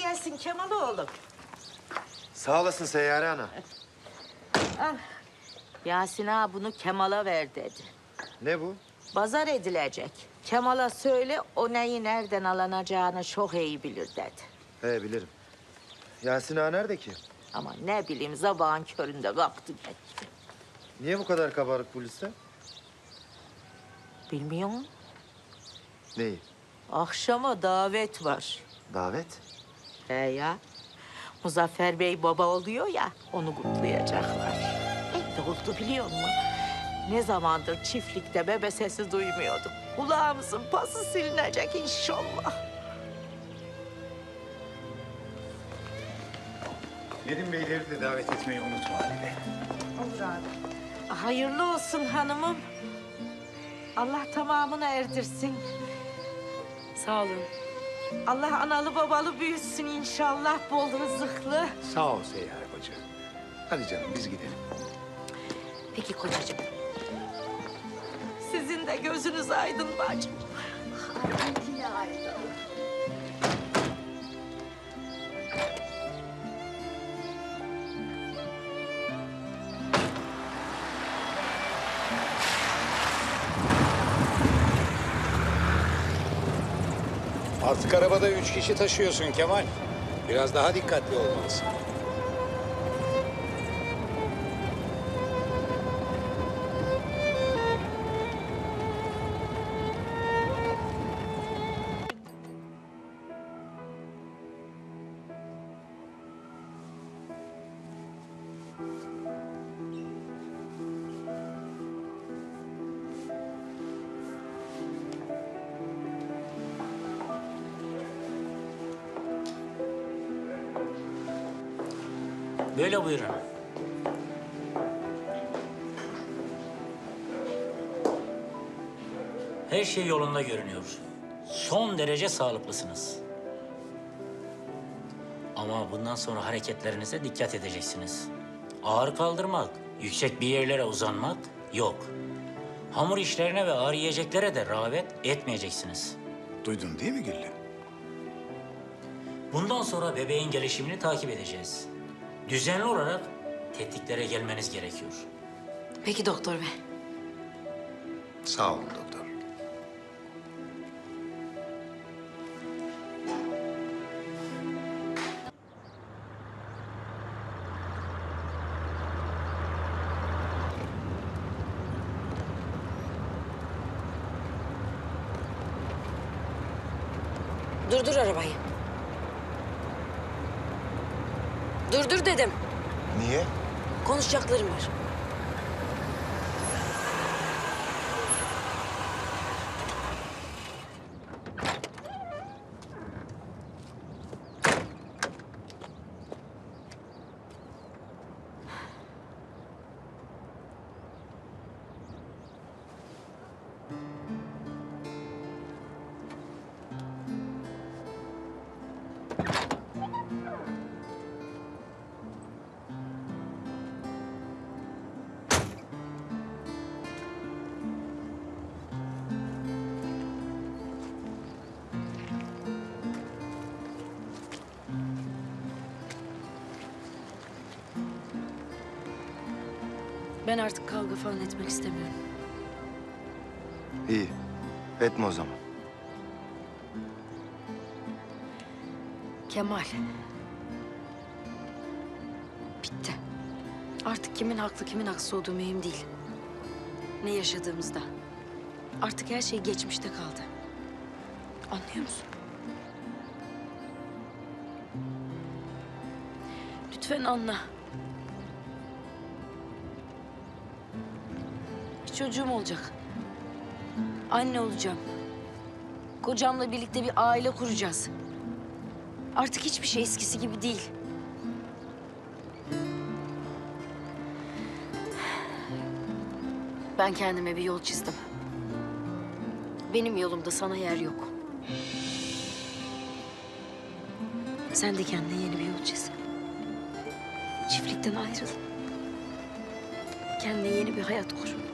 gelsin Kemal oğlum. Sağ olasın Seyyare Ana. Yasin ağa bunu Kemal'a ver dedi. Ne bu? Pazar edilecek. Kemal'a söyle o neyi nereden alınacağını çok iyi bilir dedi. He bilirim. Yasin Ağa nerede ki? Ama ne bileyim sabahın köründe kalktı gitti. Niye bu kadar kabarık bu liste? Bilmiyor musun? Neyi? Akşama davet var. Davet? He ya. Muzaffer Bey baba oluyor ya, onu kutlayacaklar. E, ne oldu biliyor musun? Ne zamandır çiftlikte bebe sesi duymuyordum. Kulağımızın pası silinecek inşallah. Nedim Beyleri de davet etmeyi unutma Halide. Hayırlı olsun hanımım. Allah tamamını erdirsin. Sağ olun. Allah analı babalı büyütsün inşallah bol rızıklı. Sağ ol Seyyare Hoca. Hadi canım biz gidelim. Peki kocacığım. Sizin de gözünüz aydın bacım. Artık arabada üç kişi taşıyorsun Kemal. Biraz daha dikkatli olmalısın. Böyle buyurun. Her şey yolunda görünüyor. Son derece sağlıklısınız. Ama bundan sonra hareketlerinize dikkat edeceksiniz. Ağır kaldırmak, yüksek bir yerlere uzanmak yok. Hamur işlerine ve ağır yiyeceklere de rağbet etmeyeceksiniz. Duydun değil mi Güllü? Bundan sonra bebeğin gelişimini takip edeceğiz. Düzenli olarak tetkiklere gelmeniz gerekiyor. Peki doktor bey. Sağ olun doktor. Durdur arabayı. Durdur dedim. Niye? Konuşacaklarım var. Ben artık kavga falan etmek istemiyorum. İyi. Etme o zaman. Kemal. Bitti. Artık kimin haklı kimin haksız olduğu mühim değil. Ne yaşadığımızda. Artık her şey geçmişte kaldı. Anlıyor musun? Lütfen anla. Çocuğum olacak. Anne olacağım. Kocamla birlikte bir aile kuracağız. Artık hiçbir şey eskisi gibi değil. Ben kendime bir yol çizdim. Benim yolumda sana yer yok. Sen de kendine yeni bir yol çiz. Çiftlikten ayrıl. Kendine yeni bir hayat kur.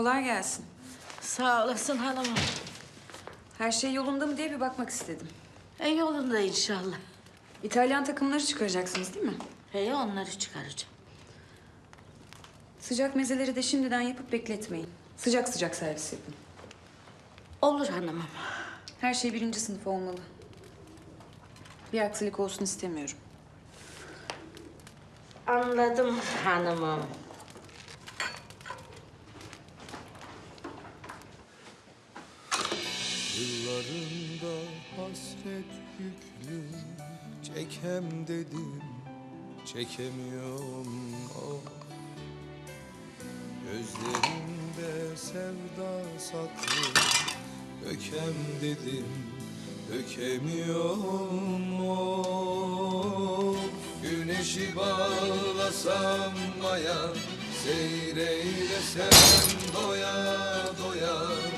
Kolay gelsin. Sağ olasın hanımım. Her şey yolunda mı diye bir bakmak istedim. E yolunda inşallah. İtalyan takımları çıkaracaksınız değil mi? He onları çıkaracağım. Sıcak mezeleri de şimdiden yapıp bekletmeyin. Sıcak sıcak servis yapın. Olur hanımım. Her şey birinci sınıf olmalı. Bir aksilik olsun istemiyorum. Anladım hanımım. Yıllarında hasret yüklü Çekem dedim Çekemiyorum oh. Gözlerimde sevda saklı Dökem dedim Dökemiyorum oh. Güneşi bağlasam maya Seyreylesem doya doya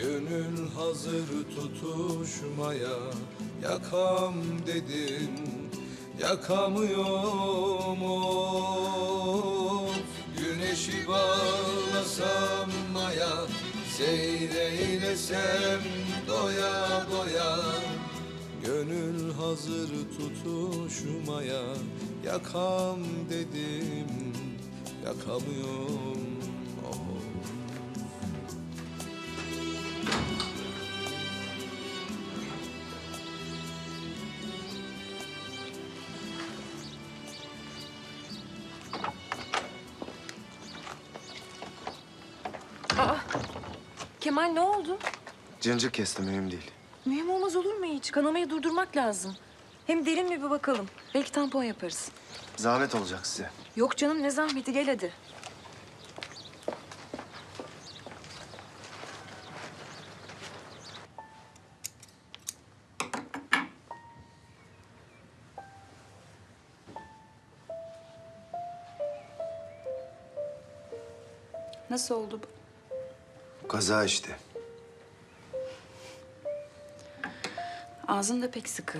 Gönül hazır tutuşmaya Yakam dedim Yakamıyorum of. Güneşi bağlasam maya Seyreylesem doya doya. Gönül hazır tutuşmaya Yakam dedim Yakamıyorum Kemal ne oldu? Cıncık kesti mühim değil. Mühim olmaz olur mu hiç? Kanamayı durdurmak lazım. Hem derin mi bir bakalım. Belki tampon yaparız. Zahmet olacak size. Yok canım ne zahmeti gel hadi. Nasıl oldu bu? Kaza işte. Ağzın da pek sıkı.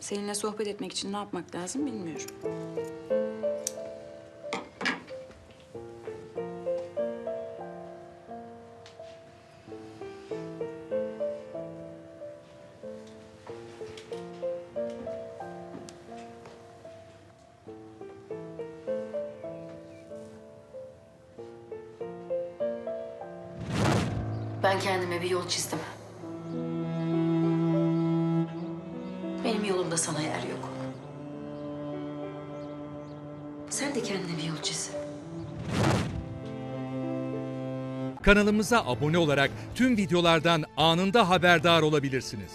Seninle sohbet etmek için ne yapmak lazım bilmiyorum. Ben kendime bir yol çizdim. Benim yolumda sana yer yok. Sen de kendine bir yol çiz. Kanalımıza abone olarak tüm videolardan anında haberdar olabilirsiniz.